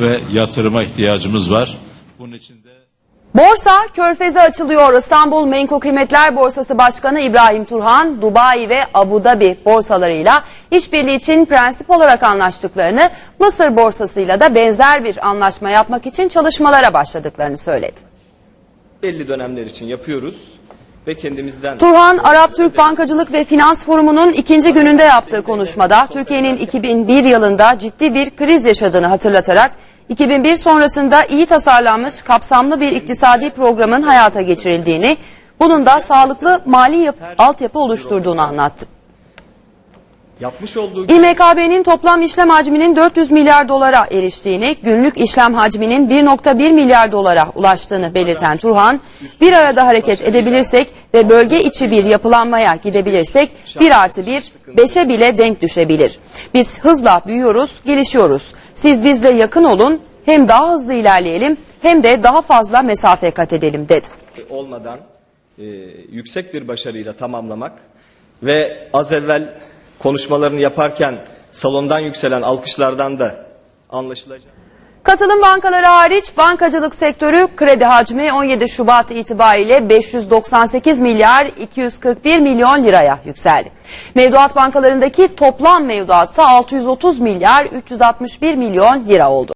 ve yatırıma ihtiyacımız var. Bunun için de Borsa körfeze açılıyor. İstanbul Menkul Kıymetler Borsası Başkanı İbrahim Turhan, Dubai ve Abu Dhabi borsalarıyla işbirliği için prensip olarak anlaştıklarını, Mısır borsasıyla da benzer bir anlaşma yapmak için çalışmalara başladıklarını söyledi. belli dönemler için yapıyoruz ve kendimizden Turhan, Arap Türk Bankacılık ve Finans Forumu'nun ikinci gününde yaptığı konuşmada Türkiye'nin 2001 yılında ciddi bir kriz yaşadığını hatırlatarak 2001 sonrasında iyi tasarlanmış kapsamlı bir iktisadi programın hayata geçirildiğini, bunun da sağlıklı mali yap- altyapı oluşturduğunu anlattı. Yapmış olduğu İMKB'nin toplam işlem hacminin 400 milyar dolara eriştiğini, günlük işlem hacminin 1.1 milyar dolara ulaştığını belirten Turhan, bir arada hareket edebilirsek ve bölge içi bir yapılanmaya gidebilirsek 1 artı 1, 5'e bile denk düşebilir. Biz hızla büyüyoruz, gelişiyoruz. Siz bizle yakın olun, hem daha hızlı ilerleyelim hem de daha fazla mesafe kat edelim dedi. olmadan e, yüksek bir başarıyla tamamlamak ve az evvel konuşmalarını yaparken salondan yükselen alkışlardan da anlaşılacak. Katılım bankaları hariç bankacılık sektörü kredi hacmi 17 Şubat itibariyle 598 milyar 241 milyon liraya yükseldi. Mevduat bankalarındaki toplam mevduat ise 630 milyar 361 milyon lira oldu.